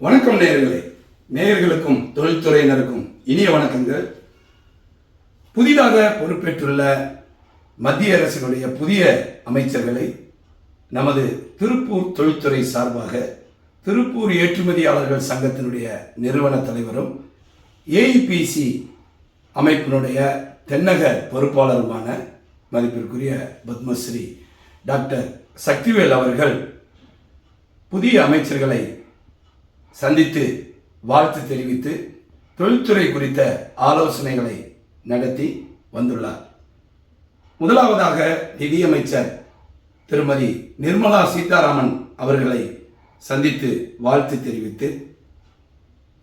வணக்கம் நேயர்களே. புதிதாக பொறுப்பேற்றுள்ள மத்திய அரசினுடைய புதிய அமைச்சர்களை நமது திருப்பூர் தொழில்துறை சார்பாக திருப்பூர் ஏற்றுமதியாளர்கள் சங்கத்தினுடைய நிறுவன தலைவரும் ஏஇபிசி அமைப்பினுடைய தென்னக பொறுப்பாளருமான மதிப்பிற்குரிய பத்மஸ்ரீ டாக்டர் சக்திவேல் அவர்கள் புதிய அமைச்சர்களை சந்தித்து வாழ்த்து தெரிவித்து தொழில்துறை குறித்த ஆலோசனைகளை நடத்தி வந்துள்ளார். முதலாவதாக நிதியமைச்சர் திருமதி நிர்மலா சீதாராமன் அவர்களை சந்தித்து வாழ்த்து தெரிவித்து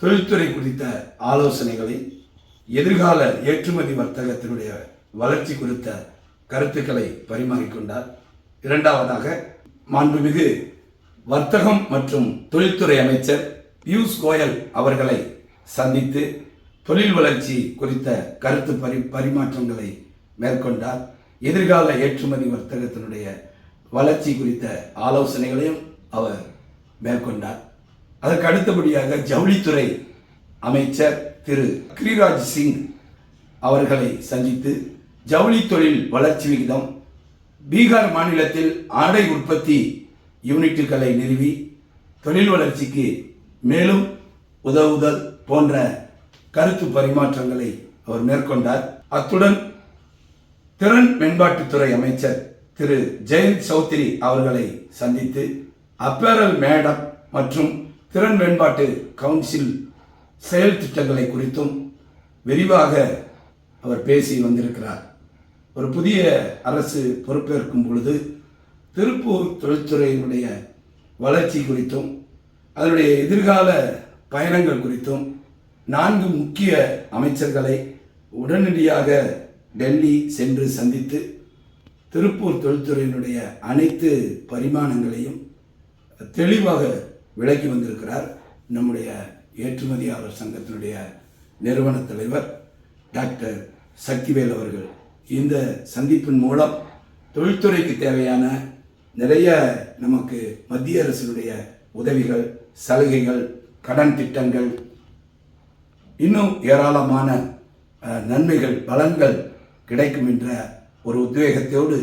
தொழில்துறை குறித்த ஆலோசனைகளை எதிர்கால ஏற்றுமதி வர்த்தகத்தினுடைய வளர்ச்சி குறித்த கருத்துக்களை பரிமாறிக்கொண்டார் இரண்டாவதாக மாண்புமிகு வர்த்தகம் மற்றும் தொழில்துறை அமைச்சர் பியூஷ் கோயல் அவர்களை சந்தித்து தொழில் வளர்ச்சி குறித்த கருத்து பரி பரிமாற்றங்களை மேற்கொண்டார். எதிர்கால ஏற்றுமதி வர்த்தகத்தினுடைய வளர்ச்சி குறித்த ஆலோசனைகளையும் அவர் மேற்கொண்டார். அதற்கு அடுத்தபடியாக ஜவுளித்துறை அமைச்சர் திரு. கிரிராஜ் சிங் அவர்களை சந்தித்து ஜவுளி தொழில் வளர்ச்சி விகிதம் பீகார் மாநிலத்தில் ஆடை உற்பத்தி யூனிட்டுகளை நிறுவி தொழில் வளர்ச்சிக்கு மேலும் உதவுதல் போன்ற கருத்து பரிமாற்றங்களை அவர் மேற்கொண்டார். அத்துடன் திறன் மேம்பாட்டுத்துறை அமைச்சர் திரு. ஜெயந்த் சௌத்ரி அவர்களை சந்தித்து அப்பேரல் மேடம் மற்றும் திறன் மேம்பாட்டு கவுன்சில் செயல் திட்டங்களை குறித்தும் விரிவாக அவர் பேசி வந்திருக்கிறார். ஒரு புதிய அரசு பொறுப்பேற்கும் பொழுது திருப்பூர் தொழில்துறையினுடைய வளர்ச்சி குறித்தும் அதனுடைய எதிர்கால பயணங்கள் குறித்தும் நான்கு முக்கிய அமைச்சர்களை உடனடியாக டெல்லி சென்று சந்தித்து திருப்பூர் தொழில்துறையினுடைய அனைத்து பரிமாணங்களையும் தெளிவாக விளக்கி வந்திருக்கிறார் நம்முடைய ஏற்றுமதியாளர் சங்கத்தினுடைய நிறுவன தலைவர் டாக்டர் சக்திவேல் அவர்கள். இந்த சந்திப்பின் மூலம் தொழில்துறைக்கு தேவையான நிறைய நமக்கு மத்திய அரசினுடைய உதவிகள் சலுகைகள் கடன் திட்டங்கள் இன்னும் ஏராளமான நன்மைகள் பலன்கள் கிடைக்கும் என்ற ஒரு உத்வேகத்தோடு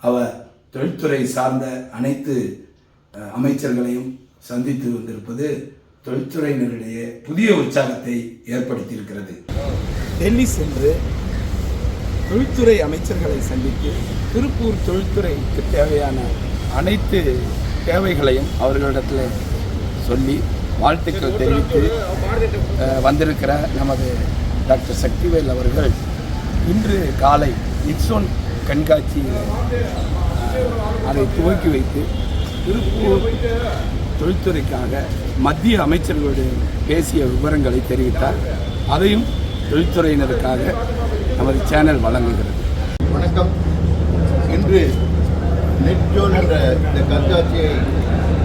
அவர் தொழில்துறை சார்ந்த அனைத்து அமைச்சர்களையும் சந்தித்து வந்திருப்பது தொழில்துறையினரிடையே புதிய உற்சாகத்தை ஏற்படுத்தியிருக்கிறது. டெல்லி சென்று தொழில்துறை அமைச்சர்களை சந்தித்து திருப்பூர் தொழில்துறைக்கு தேவையான அனைத்து தேவைகளையும் அவர்களிடத்தில் சொல்லி வாழ்த்துக்கள் தெரிவித்து வந்திருக்கிற நமது டாக்டர் சக்திவேல் அவர்கள் இன்று காலை இட்ஸோன் கண்காட்சியில் அதை துவக்கி வைத்து திருப்பூர் தொழில்துறைக்காக மத்திய அமைச்சர்களுடைய பேசிய விவரங்களை தெரிவித்தார். அதையும் தொழில்துறையினருக்காக நமது சேனல் வழங்குகிறது. வணக்கம். இன்று நெட்ஜோன் என்ற இந்த கண்காட்சியை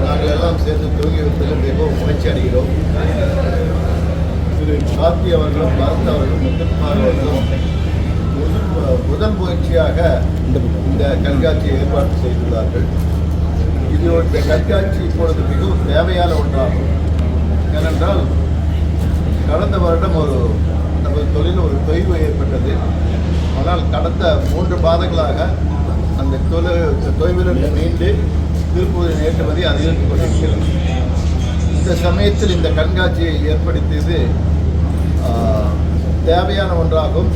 நாங்கள் எல்லாம் சேர்ந்து துவங்கி வைத்ததில் மிகவும் மகிழ்ச்சி அடைகிறோம். திரு கார்த்தி அவர்களும் பரத் அவர்களும் முத்துக்குமார் அவர்களும் முதல் முதல் முயற்சியாக இந்த கண்காட்சியை ஏற்பாடு செய்துள்ளார்கள். இது இந்த கண்காட்சி இப்பொழுது மிகவும் தேவையான ஒன்றாகும். ஏனென்றால் கடந்த வருடம் ஒரு நமது தொழில் ஒரு தொய்வு ஏற்பட்டது. ஆனால் கடந்த மூன்று மாதங்களாக அந்த தொலை தொய்விலிருந்து மீண்டு திருப்பூரின் ஏற்றுமதி அதிகரித்துக் கொண்டிருக்கிறது. இந்த சமயத்தில் இந்த கண்காட்சியை ஏற்படுத்தியது தேவையான ஒன்றாகும்.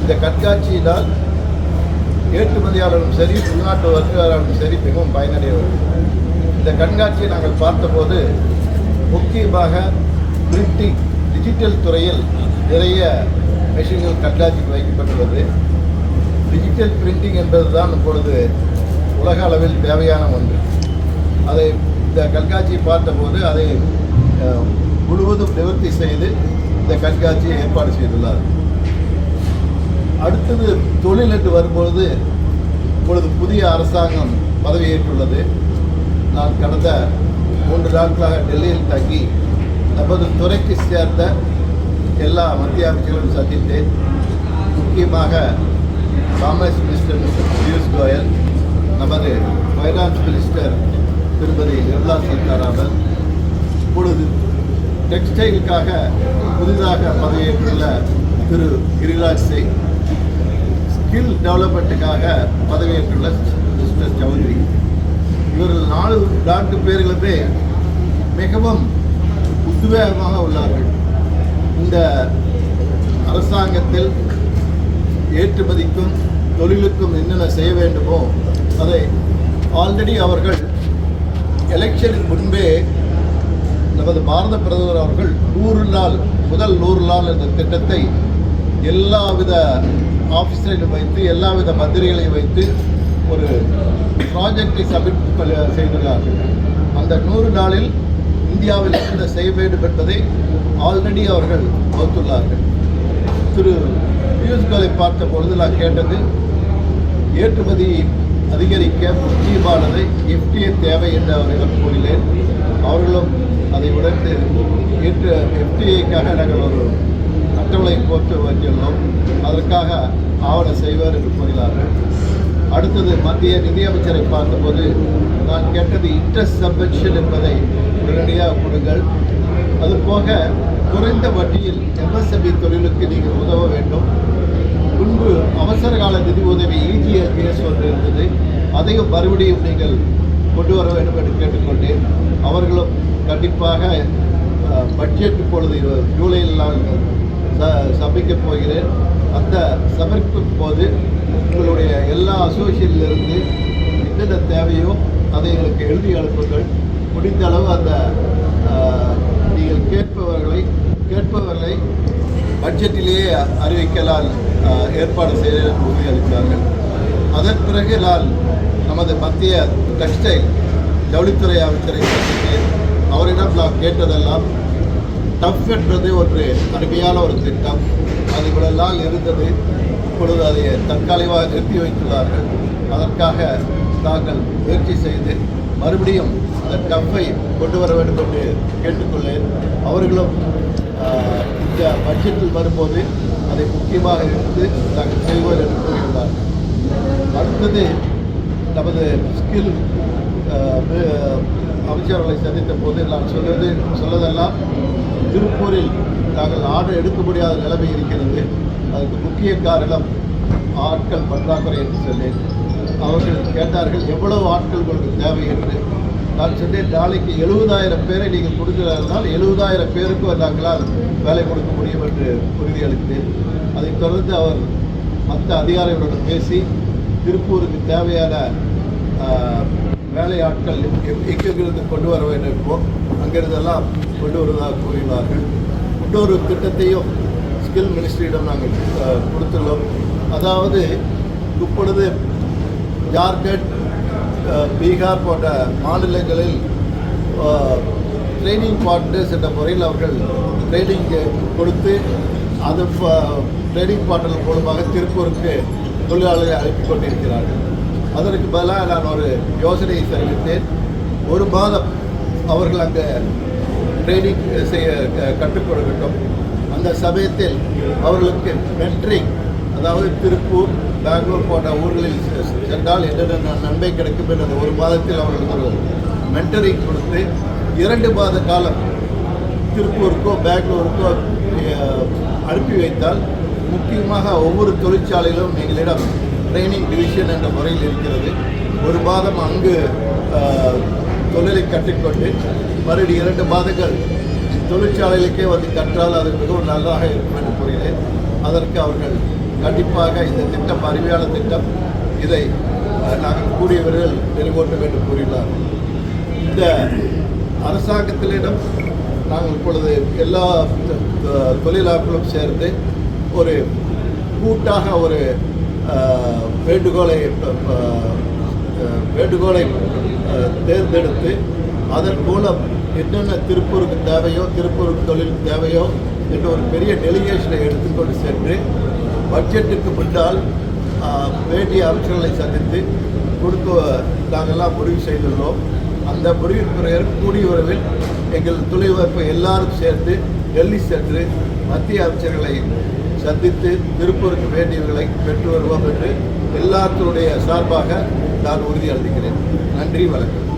இந்த கண்காட்சியினால் ஏற்றுமதியாளரும் சரி உள்நாட்டு வர்த்தகர்களும் சரி மிகவும் பயனடைவார்கள் இந்த கண்காட்சியை நாங்கள் பார்த்தபோது முக்கியமாக பிரிண்டிங் டிஜிட்டல் துறையில் நிறைய மெஷின்கள் கண்காட்சிக்கு வைக்கப்பட்டுள்ளது. டிஜிட்டல் பிரிண்டிங் என்பதுதான் இப்பொழுது உலக அளவில் தேவையான ஒன்று. அதை இந்த கண்காட்சியை பார்த்தபோது அதை முழுவதும் நிவர்த்தி செய்து இந்த கண்காட்சியை ஏற்பாடு செய்துள்ளார். அடுத்தது தொழில் என்று வரும்பொழுது இப்பொழுது புதிய அரசாங்கம் பதவியேற்றுள்ளது நான் கடந்த மூன்று நாட்களாக டெல்லியில் தங்கி நமது துறைக்கு சேர்ந்த எல்லா மத்திய அமைச்சர்களும் சந்தித்தேன். முக்கியமாக commerce minister mister Piyush Goyal நமது ஃபைனான்ஸ் மினிஸ்டர் திருமதி நிர்மலா சீதாராமன் இப்பொழுது டெக்ஸ்டைலுக்காக புதிதாக பதவியேற்றுள்ள திரு கிரிராஜ் சிங் ஸ்கில் டெவலப்மெண்ட்டுக்காக பதவியேற்றுள்ள மிஸ்டர் சௌத்ரி. இவர்கள் நாலு நான்கு பேர்களுமே மிகவும் உத்வேகமாக உள்ளார்கள். இந்த அரசாங்கத்தில் ஏற்றுமதிக்கும் தொழிலுக்கும் என்னென்ன செய்ய வேண்டுமோ அதை ஆல்ரெடி அவர்கள் எலெக்ஷனுக்கு முன்பே நமது பாரத பிரதமர் அவர்கள் நூறு நாள் முதல் நூறு நாள் என்ற திட்டத்தை எல்லாவித ஆஃபீஸரையும் வைத்து எல்லாவித மந்திரிகளையும் வைத்து ஒரு ப்ராஜெக்டை சப்மிட் செய்துள்ளார்கள். அந்த நூறு நாளில் இந்தியாவில் என்ன செய்ய வேண்டும் என்பதை ஆல்ரெடி அவர்கள் வகுத்துள்ளார்கள் திரு பொருட்களை பார்த்த பொழுது நான் கேட்டது ஏற்றுமதி அதிகரிக்க முக்கியமானது எஃப்டிஏ தேவை என்று அவர்களிடம் கூறினேன். அவர்களும் அதை உணர்ந்து ஏற்று எஃப்டிஏக்காக நாங்கள் ஒரு அட்டவணை போட்டு வைத்துள்ளோம். அதற்காக ஆவண செய்வார் என்று கூறினார்கள். அடுத்தது மத்திய நிதியமைச்சரை பார்த்தபோது நான் கேட்டது இன்ட்ரெஸ்ட் சப்வென்ஷன் என்பதை உடனடியாக கொடுங்கள். அதுபோக குறைந்த வட்டியில் எம்எஸ்எம்இ தொழிலுக்கு நீங்கள் உதவ வேண்டும். முன்பு அவசர கால நிதி உதவி E இஜிஎல்பிஎஸ் ஒன்று இருந்தது அதையும் மறுபடியும் நீங்கள் கொண்டு வர வேண்டும் என்று கேட்டுக்கொண்டேன். அவர்களும் கண்டிப்பாக பட்ஜெட் இப்பொழுது ஜூலையில் நான் ச- சமைக்கப் போகிறேன். அந்த சமர்ப்பிக்கும் போது உங்களுடைய எல்லா அசோசியேஷனிலிருந்து என்னென்ன தேவையோ அதை எங்களுக்கு எழுதி அனுப்புங்கள். முடிந்த அளவு அந்த நீங்கள் கேட்பவர்களை கேட்பவர்களை பட்ஜெட்டிலேயே அறிவிக்கலாம். ஏற்பாடு செய்ய உறுதியளித்தார்கள் அதன் பிறகு நான் நமது மத்திய டெக்ஸ்டைல் ஜவுளித்துறை அமைச்சரை சந்தித்தேன். அவரிடம் நான் கேட்டதெல்லாம் டஃப் என்பது ஒரு அருமையான ஒரு திட்டம். அது இவ்வளவு நாள் இருந்தது இப்பொழுது அதை தற்காலிகமாக நிறுத்தி வைத்துள்ளார்கள். அதற்காக நாங்கள் முயற்சி செய்து மறுபடியும் அந்த டஃப்பை கொண்டு வர வேண்டும் என்று கேட்டுக்கொள்ளேன். அவர்களும் இந்த பட்ஜெட்டில் வரும்போது அதை முக்கியமாக எடுத்து நாங்கள் செய்வோம் என்று கூறியுள்ளார் அடுத்தது நமது ஸ்கில் அமைச்சர்களை சந்தித்த போது நான் சொல்வது சொல்லதெல்லாம் திருப்பூரில் நாங்கள் ஆர்டர் எடுக்க முடியாத நிலைமை இருக்கிறது. அதுக்கு முக்கிய காரணம் ஆட்கள் பற்றாக்குறை என்று சொன்னேன். அவர்கள் கேட்டார்கள் எவ்வளவு ஆட்கள் உங்களுக்கு தேவை என்று. நான் சொன்னேன் நாளைக்கு எழுபதாயிரம் பேரை நீங்கள் கொடுக்கிறதால் எழுபதாயிரம் பேருக்கு நாங்களால் வேலை கொடுக்க முடியும் என்று உறுதியளித்தேன் அதைத் தொடர்ந்து அவர் மற்ற அதிகாரிகளுடன் பேசி திருப்பூருக்கு தேவையான வேலை வேலையாட்கள் எங்கிருந்து கொண்டு வர வேண்டுமோ அங்கிருந்தெல்லாம் கொண்டு வருவதாக கூறினார்கள். இன்னொரு திட்டத்தையும் ஸ்கில் மினிஸ்ட்ரியிடம் நாங்கள் கொடுத்துள்ளோம். அதாவது இப்பொழுது ஜார்க்கண்ட் பீகார் போன்ற மாநிலங்களில் ட்ரைனிங் பார்ட்னர்ஸ் என்ற முறையில் அவர்கள் ட்ரைனிங் கொடுத்து அது ட்ரைனிங் பார்ட்னர் மூலமாக திருப்பூருக்கு தொழிலாளர்களை அழைத்து கொண்டிருக்கிறார்கள். அதற்கு பதிலாக நான் ஒரு யோசனையை தெரிவித்தேன். ஒரு மாதம் அவர்கள் அங்கே ட்ரைனிங் செய்ய க- கற்றுக் கொடுக்கட்டும் அந்த சமயத்தில் அவர்களுக்கு மென்ட்ரிங் அதாவது திருப்பூர் பெங்களூர் போன்ற ஊர்களில் சென்றால் என்னென்ன நன்மை கிடைக்கும் என்ற ஒரு மாதத்தில் அவர்களுக்கு ஒரு மென்டரிங் கொடுத்து இரண்டு மாத காலம் திருப்பூருக்கோ பெங்களூருக்கோ அனுப்பி வைத்தால் முக்கியமாக ஒவ்வொரு தொழிற்சாலையிலும் எங்களிடம் ட்ரைனிங் டிவிஷன் என்ற முறையில் இருக்கிறது. ஒரு மாதம் அங்கு தொழிலை கற்றுக்கொண்டு மறுபடி இரண்டு மாதங்கள் தொழிற்சாலைகளுக்கே வந்து கற்றால் அது மிகவும் நல்லாக இருக்கும் என்று கூறினேன். அதற்கு அவர்கள் கண்டிப்பாக இந்த திட்டம் அருமையான திட்டம் இதை நாங்கள் கூடியவர்கள் நிறைவேற்றும் என்று வேண்டும் கூறினார் இந்த அரசாங்கத்திலிடம் நாங்கள் இப்பொழுது எல்லா தொழிலாளர்களும் சேர்ந்து ஒரு கூட்டாக ஒரு வேண்டுகோளை வேண்டுகோளை தேர்ந்தெடுத்து அதன் மூலம் என்னென்ன திருப்பூருக்கு தேவையோ திருப்பூருக்கு தொழில் தேவையோ என்ற ஒரு பெரிய டெலிகேஷனை எடுத்துக்கொண்டு சென்று பட்ஜெட்டுக்கு முன்னால் வேண்டிய அமைச்சர்களை சந்தித்து கொடுக்க நாங்கள்லாம் முடிவு செய்துள்ளோம். அந்த முடிவின் பிறகு கூடிய உறவில் எங்கள் தொழில்வாய்ப்பு எல்லாரும் சேர்ந்து டெல்லி சென்று மத்திய அமைச்சர்களை சந்தித்து திருப்பூருக்கு வேண்டியவர்களை பெற்று வருவோம் என்று எல்லாத்தினுடைய சார்பாக நான் உறுதி அளிக்கிறேன் நன்றி வணக்கம்.